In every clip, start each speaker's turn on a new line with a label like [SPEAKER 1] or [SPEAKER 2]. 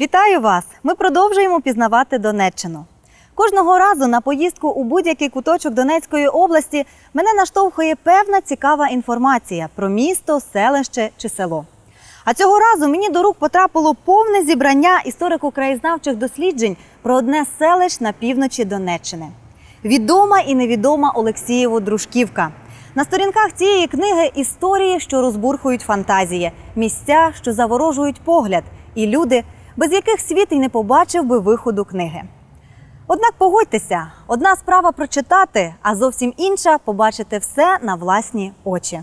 [SPEAKER 1] Вітаю вас! Ми продовжуємо пізнавати Донеччину. Кожного разу на поїздку у будь-який куточок Донецької області мене наштовхує певна цікава інформація про місто, селище чи село. А цього разу мені до рук потрапило повне зібрання історико-краєзнавчих досліджень про одне з селищ на півночі Донеччини. Відома і невідома Олексієво Дружківка. На сторінках цієї книги історії, що розбурхують фантазії, місця, що заворожують погляд, і люди, без яких світ і не побачив би виходу книги. Однак погодьтеся, одна справа прочитати, а зовсім інша побачити все на власні очі.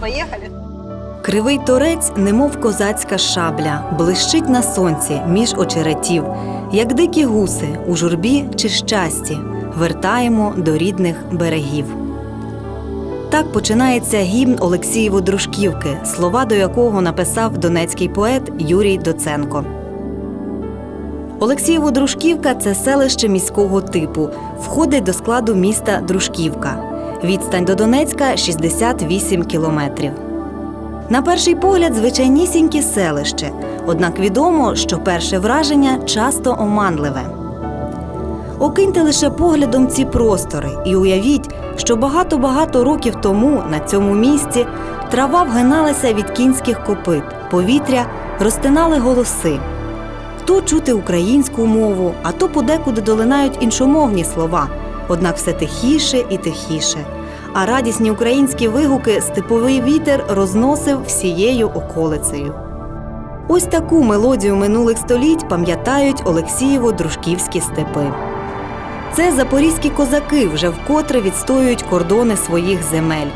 [SPEAKER 1] Поїхали! Кривий торець, немов козацька шабля, блищить на сонці між очеретів, як дикі гуси у журбі чи щасті, вертаємо до рідних берегів. Так починається гімн Олексієво Дружківки, слова до якого написав донецький поет Юрій Доценко. Олексієво Дружківка це селище міського типу, входить до складу міста Дружківка. Відстань до Донецька 68 кілометрів. На перший погляд, звичайнісіньке селище, однак відомо, що перше враження часто оманливе. Окиньте лише поглядом ці простори і уявіть, що багато-багато років тому на цьому місці трава вгиналася від кінських копит, повітря розтинали голоси. То чути українську мову, а то подекуди долинають іншомовні слова, однак все тихіше і тихіше. А радісні українські вигуки степовий вітер розносив всією околицею. Ось таку мелодію минулих століть пам'ятають Олексієво-дружківські степи. Це запорізькі козаки вже вкотре відстоюють кордони своїх земель.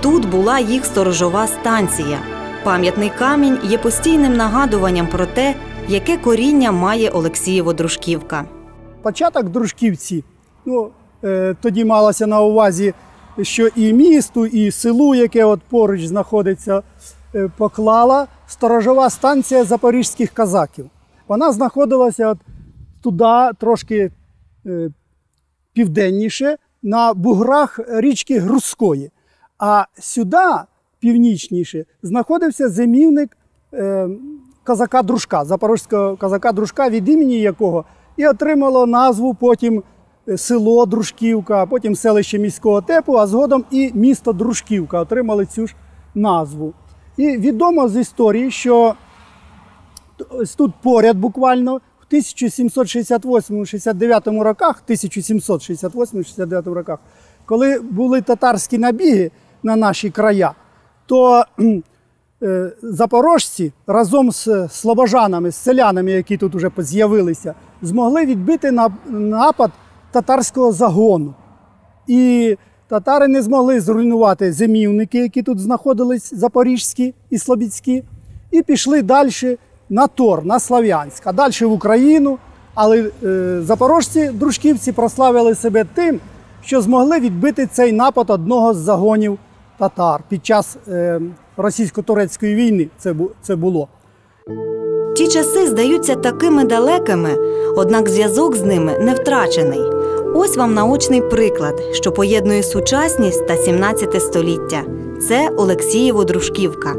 [SPEAKER 1] Тут була їх сторожова станція. Пам'ятний камінь є постійним нагадуванням про те, яке коріння має Олексієво-дружківка.
[SPEAKER 2] початок дружківці. Ну, е, тоді малося на увазі, що і місту, і селу, яке от поруч знаходиться, е, поклала сторожова станція запорізьких казаків. Вона знаходилася от туди, трошки е, південніше, на буграх річки Грузької. А сюди, північніше, знаходився зимівник е, козака Дружка, запорізького козака Дружка, від імені якого і отримало назву потім село Дружківка, потім селище міського типу, а згодом і місто Дружківка отримали цю ж назву. І відомо з історії, що ось тут поряд буквально в 1768-69 роках, 1768-69 роках, коли були татарські набіги на наші края, то е, запорожці разом з слобожанами, з селянами, які тут вже з'явилися, змогли відбити на- напад татарського загону. І татари не змогли зруйнувати зимівники, які тут знаходились, запорізькі і слобідські, і пішли далі на Тор, на Слав'янськ, а далі в Україну. Але е, запорожці, дружківці, прославили себе тим, що змогли відбити цей напад одного з загонів татар під час е, російсько-турецької війни. Це, це було.
[SPEAKER 1] Ті часи здаються такими далекими, однак зв'язок з ними не втрачений. Ось вам наочний приклад, що поєднує сучасність та 17 століття. Це Олексієво Дружківка.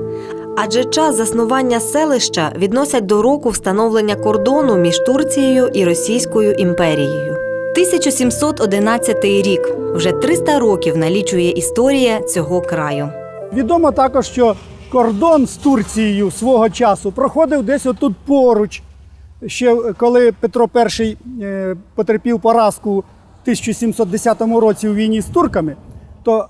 [SPEAKER 1] Адже час заснування селища відносять до року встановлення кордону між Турцією і Російською імперією. 1711 рік вже 300 років налічує історія цього краю.
[SPEAKER 2] Відомо також, що кордон з Турцією свого часу проходив десь отут поруч. Ще коли Петро І е, потерпів поразку 1710 році у війні з турками, то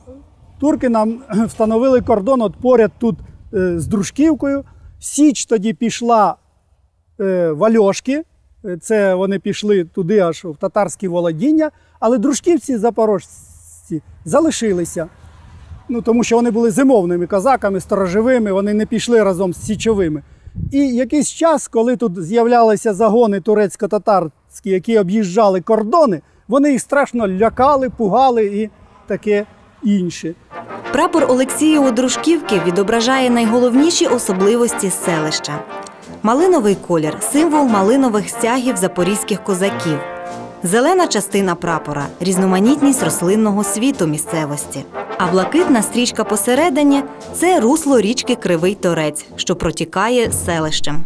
[SPEAKER 2] турки нам встановили кордон от поряд тут е, з Дружківкою. Січ тоді пішла е, в Альошки. Е, Це вони пішли туди аж в татарські володіння, але дружківці запорожці залишилися. Ну, тому що вони були зимовними козаками, сторожовими, вони не пішли разом з січовими. І якийсь час, коли тут з'являлися загони турецько-татарські, які об'їжджали кордони, вони їх страшно лякали, пугали і таке інше.
[SPEAKER 1] Прапор Олексієво Дружківки відображає найголовніші особливості селища. Малиновий колір символ малинових стягів запорізьких козаків. Зелена частина прапора різноманітність рослинного світу місцевості. А блакитна стрічка посередині це русло річки Кривий Торець, що протікає селищем.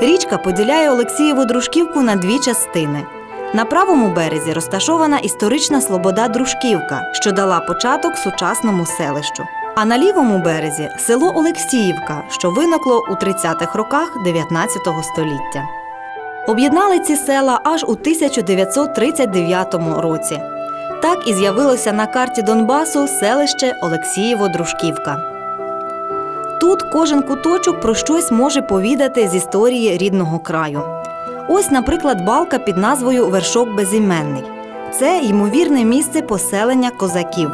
[SPEAKER 1] Річка поділяє Олексієву дружківку на дві частини. На правому березі розташована історична слобода Дружківка, що дала початок сучасному селищу. А на лівому березі село Олексіївка, що виникло у 30-х роках 19 століття. Об'єднали ці села аж у 1939 році. Так і з'явилося на карті Донбасу селище Олексієво-Дружківка. Тут кожен куточок про щось може повідати з історії рідного краю. Ось, наприклад, балка під назвою Вершок Безіменний. Це ймовірне місце поселення козаків,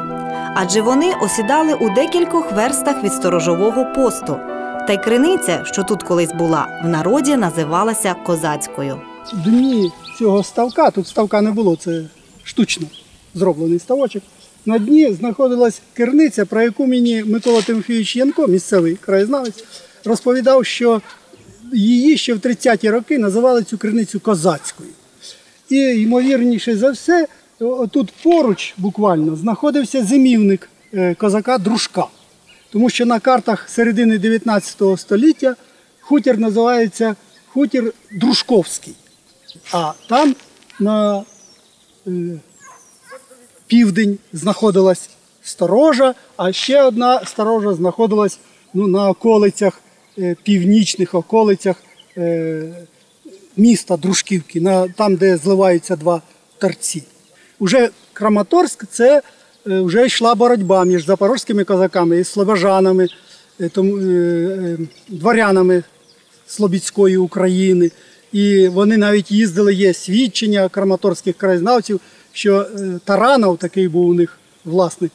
[SPEAKER 1] адже вони осідали у декількох верстах від сторожового посту. Та й криниця, що тут колись була, в народі називалася козацькою.
[SPEAKER 2] В дні цього ставка, тут ставка не було, це штучно зроблений ставочок. На дні знаходилась керниця, про яку мені Микола Тимофійович Янко, місцевий краєзнавець, розповідав, що її ще в 30-ті роки називали цю криницю козацькою. І ймовірніше за все, тут поруч буквально знаходився зимівник е, козака Дружка. Тому що на картах середини 19 століття хутір називається хутір Дружковський. А там на е, південь знаходилась сторожа, а ще одна сторожа знаходилась ну, на околицях, північних околицях е, міста Дружківки, там, де зливаються два торці. Уже Краматорськ це е, вже йшла боротьба між запорозькими козаками і слобожанами, е, е, е, дворянами Слобідської України. І вони навіть їздили, є свідчення краматорських краєзнавців, що е, Таранов, такий був у них власник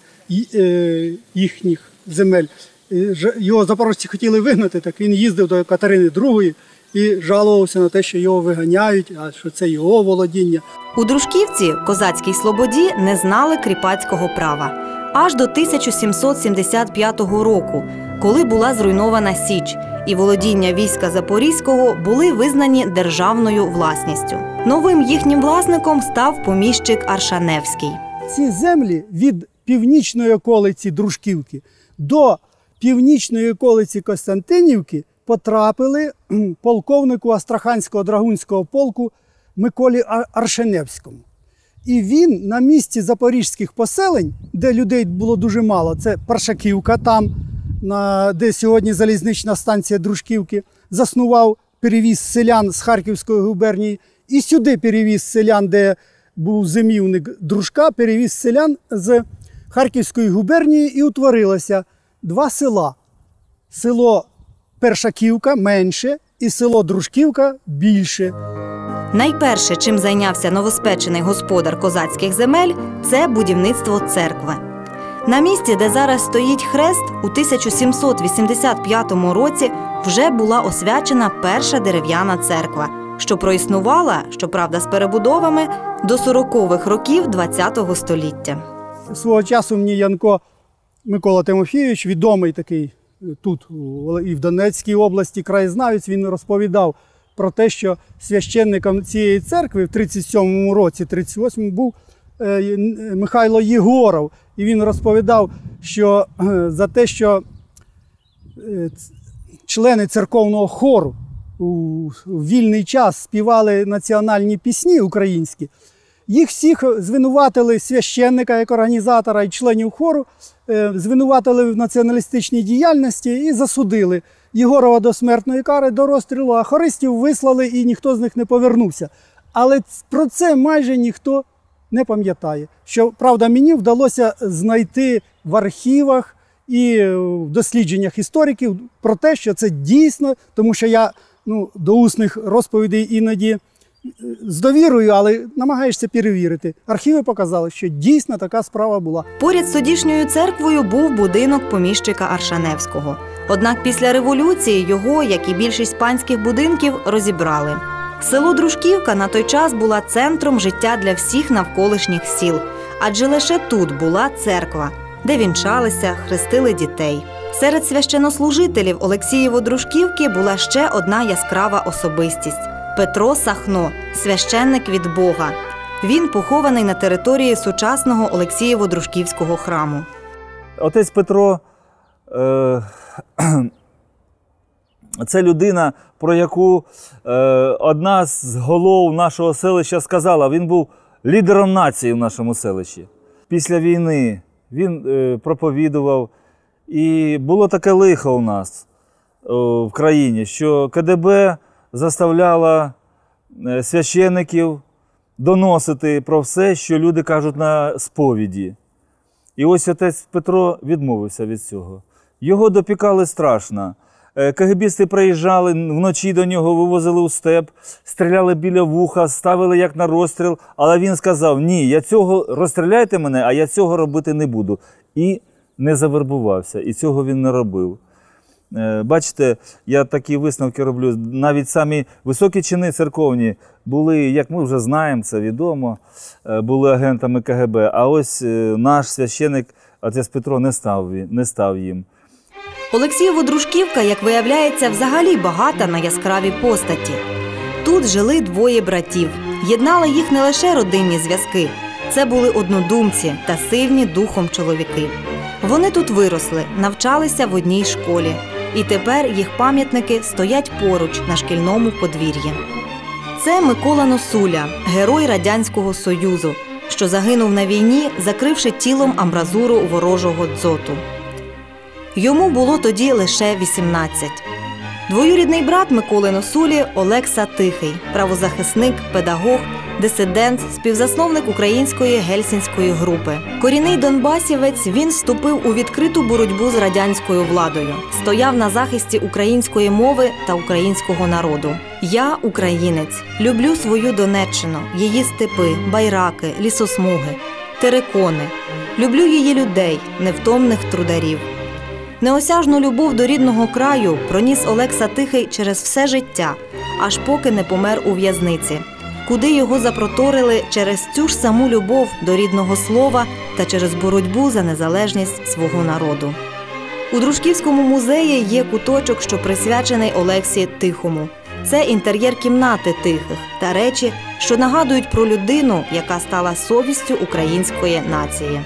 [SPEAKER 2] е, їхніх земель. І ж- Його запорожці хотіли вигнати, так він їздив до Катерини II і жалувався на те, що його виганяють, а що це його володіння.
[SPEAKER 1] У Дружківці, козацькій слободі, не знали кріпацького права аж до 1775 року, коли була зруйнована Січ, і володіння війська Запорізького були визнані державною власністю. Новим їхнім власником став поміщик Аршаневський.
[SPEAKER 2] ці землі від північної околиці Дружківки до північної околиці Костянтинівки потрапили полковнику Астраханського драгунського полку Миколі Аршеневському. І він на місці запорізьких поселень, де людей було дуже мало, це Паршаківка, там, де сьогодні залізнична станція Дружківки, заснував, перевіз селян з Харківської губернії, і сюди перевіз селян, де був зимівник Дружка, перевіз селян з Харківської губернії і утворилося два села. Село Першаківка менше і село Дружківка більше.
[SPEAKER 1] Найперше, чим зайнявся новоспечений господар козацьких земель, це будівництво церкви. На місці, де зараз стоїть хрест, у 1785 році вже була освячена перша дерев'яна церква, що проіснувала, щоправда, з перебудовами до 40-х років ХХ століття.
[SPEAKER 2] Свого часу мені Янко Микола Тимофійович, відомий такий е, тут і в Донецькій області краєзнавець, він розповідав про те, що священником цієї церкви в 37-му році, 38-му був е, Михайло Єгоров. І він розповідав, що е, за те, що е, члени церковного хору у вільний час співали національні пісні українські, їх всіх звинуватили священника як організатора і членів хору, е, звинуватили в націоналістичній діяльності і засудили Єгорова до смертної кари, до розстрілу, а хористів вислали і ніхто з них не повернувся. Але про це майже ніхто не пам'ятає. Що правда, мені вдалося знайти в архівах і в дослідженнях істориків про те, що це дійсно, тому що я ну, до усних розповідей іноді з довірою, але намагаєшся перевірити. Архіви показали, що дійсно така справа була.
[SPEAKER 1] Поряд з тодішньою церквою був будинок поміщика Аршаневського. Однак після революції його, як і більшість панських будинків, розібрали. Село Дружківка на той час була центром життя для всіх навколишніх сіл, адже лише тут була церква. де вінчалися, хрестили дітей. Серед священнослужителів Олексієво-Дружківки була ще одна яскрава особистість Петро Сахно, священник від Бога. Він похований на території сучасного Олексієво-Дружківського храму.
[SPEAKER 3] Отець Петро е, це людина, про яку е, одна з голов нашого селища сказала, він був лідером нації в нашому селищі. Після війни він е, проповідував, і було таке лихо у нас в країні, що КДБ заставляла е, священиків доносити про все, що люди кажуть на сповіді. І ось отець Петро відмовився від цього. Його допікали страшно. Е, КГБісти приїжджали вночі до нього, вивозили у степ, стріляли біля вуха, ставили як на розстріл. Але він сказав: Ні, я цього розстріляйте мене, а я цього робити не буду. І не завербувався, і цього він не робив. Е, Бачите, я такі висновки роблю. Навіть самі високі чини церковні були, як ми вже знаємо, це відомо, е, були агентами КГБ. А ось е, наш священик, отець Петро, не став, не став їм.
[SPEAKER 1] Олексієво-Дружківка, як виявляється, взагалі багата на яскраві постаті. Тут жили двоє братів. Єднали їх не лише родинні зв'язки. Це були однодумці та сильні духом чоловіки. Вони тут виросли, навчалися в одній школі. І тепер їх пам'ятники стоять поруч на шкільному подвір'ї. Це Микола Носуля, герой Радянського Союзу, що загинув на війні, закривши тілом амбразуру ворожого дзоту. Йому було тоді лише 18. Двоюрідний брат Миколи Носулі Олекса Тихий, правозахисник, педагог, дисидент, співзасновник української гельсінської групи. Корінний донбасівець він вступив у відкриту боротьбу з радянською владою, стояв на захисті української мови та українського народу. Я українець, люблю свою Донеччину, її степи, байраки, лісосмуги, терикони. Люблю її людей, невтомних трударів. Неосяжну любов до рідного краю проніс Олекса Тихий через все життя, аж поки не помер у в'язниці, куди його запроторили через цю ж саму любов до рідного слова та через боротьбу за незалежність свого народу. У Дружківському музеї є куточок, що присвячений Олексі Тихому. Це інтер'єр кімнати тихих та речі, що нагадують про людину, яка стала совістю української нації.